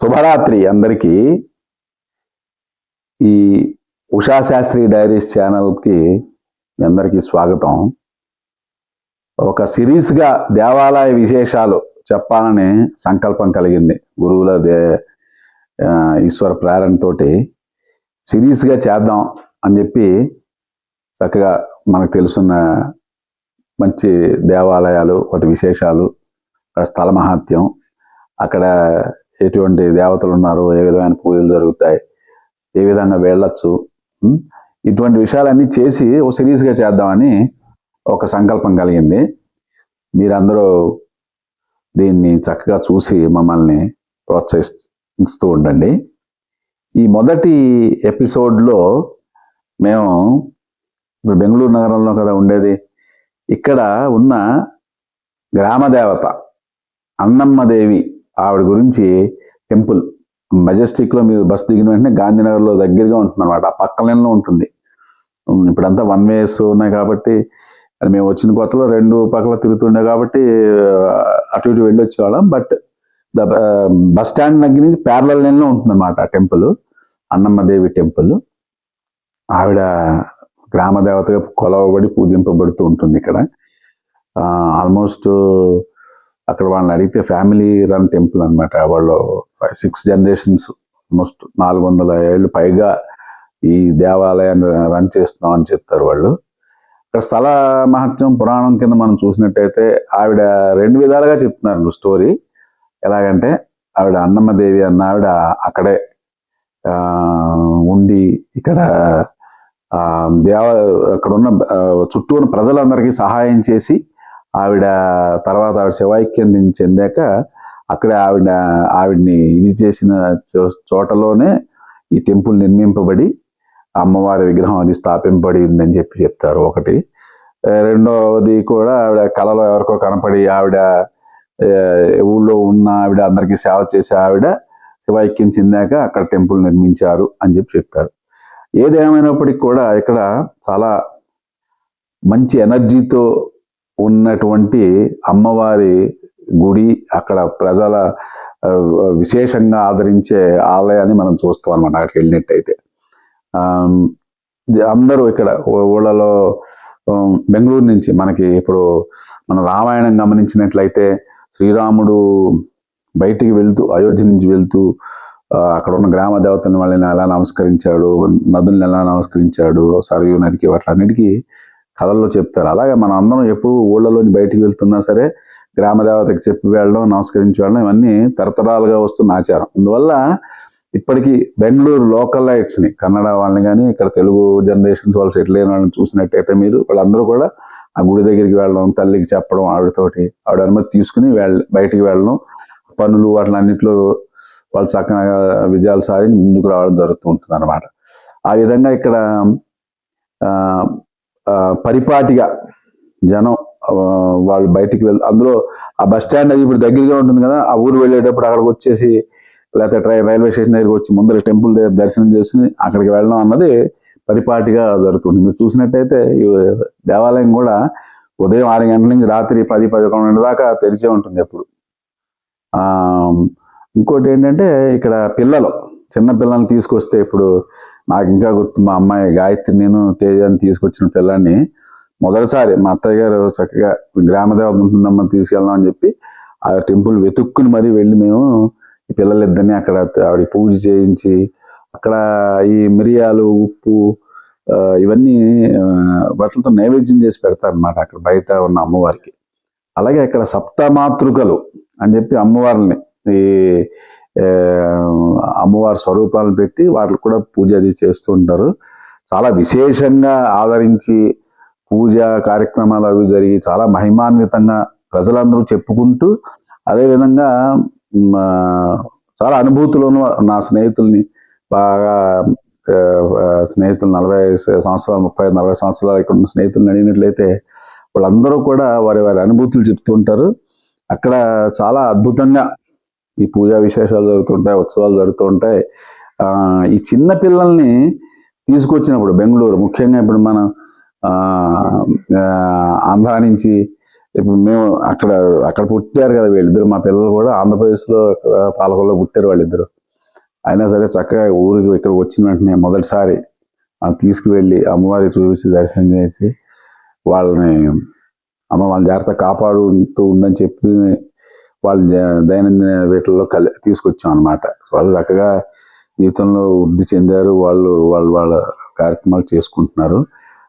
శుభరాత్రి అందరికీ. ఈ ఉషా శాస్త్రి డైరీస్ ఛానల్కి మీ అందరికీ స్వాగతం. ఒక సిరీస్గా దేవాలయ విశేషాలు చెప్పాలని సంకల్పం కలిగింది. గురువుల దే ఈశ్వర ప్రేరణతోటి సిరీస్గా చేద్దాం అని చెప్పి చక్కగా మనకు తెలుసున్న మంచి దేవాలయాలు వాటి విశేషాలు అక్కడ స్థల మహాత్యం అక్కడ ఎటువంటి దేవతలు ఉన్నారు? ఏ విధమైన పూజలు జరుగుతాయి? ఏ విధంగా వెళ్ళొచ్చు? ఇటువంటి విషయాలన్నీ చేసి ఓ సిరీస్గా చేద్దామని ఒక సంకల్పం కలిగింది. మీరందరూ దీన్ని చక్కగా చూసి మమ్మల్ని ప్రోత్సహిస్తూ ఉండండి. ఈ మొదటి ఎపిసోడ్లో మేము ఇప్పుడు బెంగళూరు నగరంలో కదా ఉండేది ఇక్కడ ఉన్న గ్రామదేవత అన్నమ్మదేవి ఆవిడ గురించి టెంపుల్ మెజెస్టిక్లో మీరు బస్ దిగిన వెంటనే గాంధీనగర్లో దగ్గరగా ఉంటుంది అనమాట ఆ పక్క లైన్లో ఉంటుంది. ఇప్పుడంతా వన్ వేస్ ఉన్నాయి కాబట్టి మేము వచ్చిన కొత్తలో రెండు పక్కల తిరుగుతుండే కాబట్టి అటు ఇటు వెళ్ళి వచ్చేవాళ్ళం బట్ ద బస్ స్టాండ్ దగ్గర నుంచి ప్యారల లైన్లో ఉంటుంది అనమాట ఆ టెంపుల్ అన్నమ్మదేవి టెంపుల్. ఆవిడ గ్రామ దేవతగా కొలవబడి పూజింపబడుతూ ఉంటుంది ఇక్కడ. ఆల్మోస్ట్ అక్కడ వాళ్ళని అడిగితే ఫ్యామిలీ రన్ టెంపుల్ అన్నమాట. వాళ్ళు ఫైవ్ సిక్స్ జనరేషన్స్ ఆల్మోస్ట్ నాలుగు వందల ఏళ్ళు పైగా ఈ దేవాలయాన్ని రన్ చేస్తున్నాం అని చెప్తారు వాళ్ళు. ఇక్కడ స్థల మహత్యం పురాణం కింద మనం చూసినట్టయితే ఆవిడ రెండు విధాలుగా చెప్తున్నారు స్టోరీ. ఎలాగంటే ఆవిడ అన్నమ్మదేవి అన్న ఆవిడ అక్కడే ఉండి ఇక్కడ దేవ అక్కడ ఉన్న చుట్టూ ఉన్న ప్రజలందరికీ సహాయం చేసి ఆవిడ తర్వాత ఆవిడ శివైక్యం చెందాక అక్కడ ఆవిడ ఆవిడ్ని ఇది చేసిన చో- చోటలోనే ఈ టెంపుల్ నిర్మింపబడి అమ్మవారి విగ్రహం అది స్థాపింపబడిందని చెప్పి చెప్తారు ఒకటి. రెండవది కూడా ఆవిడ కళలో ఎవరికో కనపడి ఆవిడ ఊళ్ళో ఉన్న ఆవిడ అందరికీ సేవ చేసే ఆవిడ శివైక్యం చెందాక అక్కడ టెంపుల్ నిర్మించారు అని చెప్పి చెప్తారు. ఏదేమైనప్పటికీ కూడా ఇక్కడ చాలా మంచి ఎనర్జీతో ఉన్నటువంటి అమ్మవారి గుడి అక్కడ ప్రజల విశేషంగా ఆదరించే ఆలయాన్ని మనం చూస్తాం అనమాట అక్కడికి వెళ్ళినట్టయితే. అందరూ ఇక్కడ ఊళ్ళలో బెంగళూరు నుంచి మనకి ఇప్పుడు మన రామాయణం గమనించినట్లయితే శ్రీరాముడు బయటికి వెళ్తూ అయోధ్య నుంచి వెళ్తూ అక్కడ ఉన్న గ్రామ దేవతని వాళ్ళని ఎలా నమస్కరించాడు నదుల్ని ఎలా నమస్కరించాడు సరయూ నదికి వాటిలన్నిటికీ కథల్లో చెప్తారు. అలాగే మన అందరం ఎప్పుడు ఊళ్ళలోంచి బయటికి వెళ్తున్నా సరే గ్రామ దేవతకి చెప్పి వెళ్ళడం నమస్కరించి వెళ్ళడం ఇవన్నీ తరతరాలుగా వస్తున్న ఆచారం. అందువల్ల ఇప్పటికీ బెంగళూరు లోకల్ లైట్స్ని కన్నడ వాళ్ళని కానీ ఇక్కడ తెలుగు జనరేషన్స్ వాళ్ళు సెటిల్ అయిన వాళ్ళని చూసినట్టయితే మీరు వాళ్ళందరూ కూడా ఆ గుడి దగ్గరికి వెళ్ళడం తల్లికి చెప్పడం ఆవిడతోటి ఆవిడ అనుమతి తీసుకుని వెళ్ళ బయటికి వెళ్ళడం పనులు వాటిలన్నింటిలో వాళ్ళు చక్కగా విజయాలు సాధించి ముందుకు రావడం జరుగుతూ ఉంటుంది అనమాట ఆ విధంగా ఇక్కడ పరిపాటిగా జనం వాళ్ళు బయటికి వెళ్ అందులో ఆ బస్ స్టాండ్ అది ఇప్పుడు దగ్గరగా ఉంటుంది కదా ఆ ఊరు వెళ్ళేటప్పుడు అక్కడికి వచ్చేసి లేకపోతే ట్రై రైల్వే స్టేషన్ దగ్గరికి వచ్చి ముందర టెంపుల్ దగ్గర దర్శనం చేసుకుని అక్కడికి వెళ్ళడం అన్నది పరిపాటిగా జరుగుతుంది. మీరు చూసినట్టయితే ఈ దేవాలయం కూడా ఉదయం ఆరు గంటల నుంచి రాత్రి పది పదకొండు గంటల దాకా తెరిచే ఉంటుంది ఎప్పుడు. ఇంకోటి ఏంటంటే ఇక్కడ పిల్లలు చిన్న పిల్లల్ని తీసుకొస్తే ఇప్పుడు నాకు ఇంకా గుర్తు మా అమ్మాయి గాయత్రి నేను తేజాన్ని తీసుకొచ్చిన పిల్లాన్ని మొదటిసారి మా అత్తయ్య గారు చక్కగా గ్రామదేవత ఉంటుందమ్మా తీసుకెళ్దాం అని చెప్పి ఆ టెంపుల్ వెతుక్కుని మరీ వెళ్ళి మేము ఈ పిల్లలిద్దరిని అక్కడ ఆవిడ పూజ చేయించి అక్కడ ఈ మిరియాలు ఉప్పు ఇవన్నీ వాటితో నైవేద్యం చేసి పెడతారనమాట అక్కడ బయట ఉన్న అమ్మవారికి. అలాగే అక్కడ సప్తమాతృకలు అని చెప్పి అమ్మవారిని ఈ అమ్మవారి స్వరూపాలను పెట్టి వాటికి కూడా పూజ అది చేస్తూ ఉంటారు. చాలా విశేషంగా ఆదరించి పూజ కార్యక్రమాలు అవి జరిగి చాలా మహిమాన్వితంగా ప్రజలందరూ చెప్పుకుంటూ అదేవిధంగా చాలా అనుభూతులను నా స్నేహితుల్ని బాగా స్నేహితులు నలభై సంవత్సరాలు ముప్పై నలభై సంవత్సరాలు ఇక్కడ ఉన్న స్నేహితులను అడిగినట్లయితే వాళ్ళందరూ కూడా వారి వారి అనుభూతులు చెప్తూ ఉంటారు. అక్కడ చాలా అద్భుతంగా ఈ పూజా విశేషాలు జరుగుతుంటాయి ఉత్సవాలు జరుగుతుంటాయి. ఈ చిన్న పిల్లల్ని తీసుకొచ్చినప్పుడు బెంగళూరు ముఖ్యంగా ఇప్పుడు మనం ఆంధ్ర నుంచి ఇప్పుడు మేము అక్కడ అక్కడ పుట్టారు కదా వీళ్ళిద్దరు మా పిల్లలు కూడా ఆంధ్రప్రదేశ్లో పాలకొల్లో పుట్టారు వాళ్ళిద్దరు. అయినా సరే చక్కగా ఊరికి ఇక్కడ వచ్చిన వెంటనే మొదటిసారి తీసుకువెళ్ళి అమ్మవారి చూపించి దర్శనం చేసి వాళ్ళని అమ్మ వాళ్ళని జాగ్రత్త కాపాడుతూ ఉండని చెప్పి వాళ్ళ దైనందిన వీటిల్లో కలి తీసుకొచ్చాం అనమాట వాళ్ళు చక్కగా జీవితంలో వృద్ధి చెందారు. వాళ్ళు వాళ్ళు వాళ్ళ కార్యక్రమాలు చేసుకుంటున్నారు.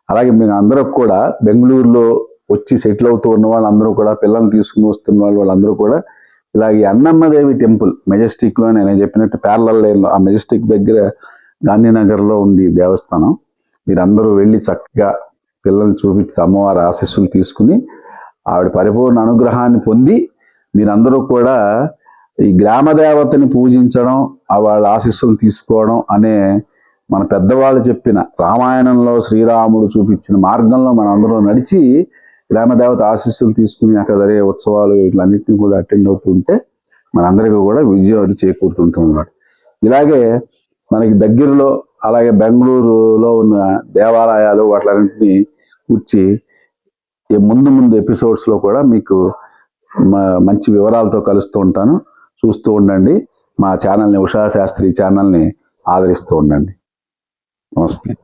అలాగే మేము అందరూ కూడా బెంగళూరులో వచ్చి సెటిల్ అవుతూ ఉన్న వాళ్ళందరూ కూడా పిల్లల్ని తీసుకుని వస్తున్న వాళ్ళు వాళ్ళందరూ కూడా ఇలాగే అన్నమ్మదేవి టెంపుల్ మెజెస్టిక్లో నేను చెప్పినట్టు ప్యారలల్ లైన్లో ఆ మెజెస్టిక్ దగ్గర గాంధీనగర్లో ఉంది దేవస్థానం. మీరందరూ వెళ్ళి చక్కగా పిల్లల్ని చూపించి అమ్మవారి ఆశీస్సులు తీసుకుని ఆవిడ పరిపూర్ణ అనుగ్రహాన్ని పొంది మీరందరూ కూడా ఈ గ్రామ దేవతని పూజించడం వాళ్ళ ఆశీస్సులు తీసుకోవడం అనే మన పెద్దవాళ్ళు చెప్పిన రామాయణంలో శ్రీరాముడు చూపించిన మార్గంలో మనం అందరూ నడిచి గ్రామ దేవత ఆశీస్సులు తీసుకుని అక్కడ జరిగే ఉత్సవాలు వీటిలన్నింటినీ కూడా అటెండ్ అవుతుంటే మనందరికీ కూడా విజయం అది చేకూరుతుంటుంది అన్నమాట ఇలాగే మనకి దగ్గరలో అలాగే బెంగళూరులో ఉన్న దేవాలయాలు వాటిలన్నింటినీ కూర్చి ముందు ముందు ఎపిసోడ్స్లో కూడా మీకు మంచి వివరాలతో కలుస్తూ ఉంటాను. చూస్తూ ఉండండి. మా ఛానల్ని ఉషా శాస్త్రి ఛానల్ని ఆదరిస్తూ ఉండండి. నమస్తే.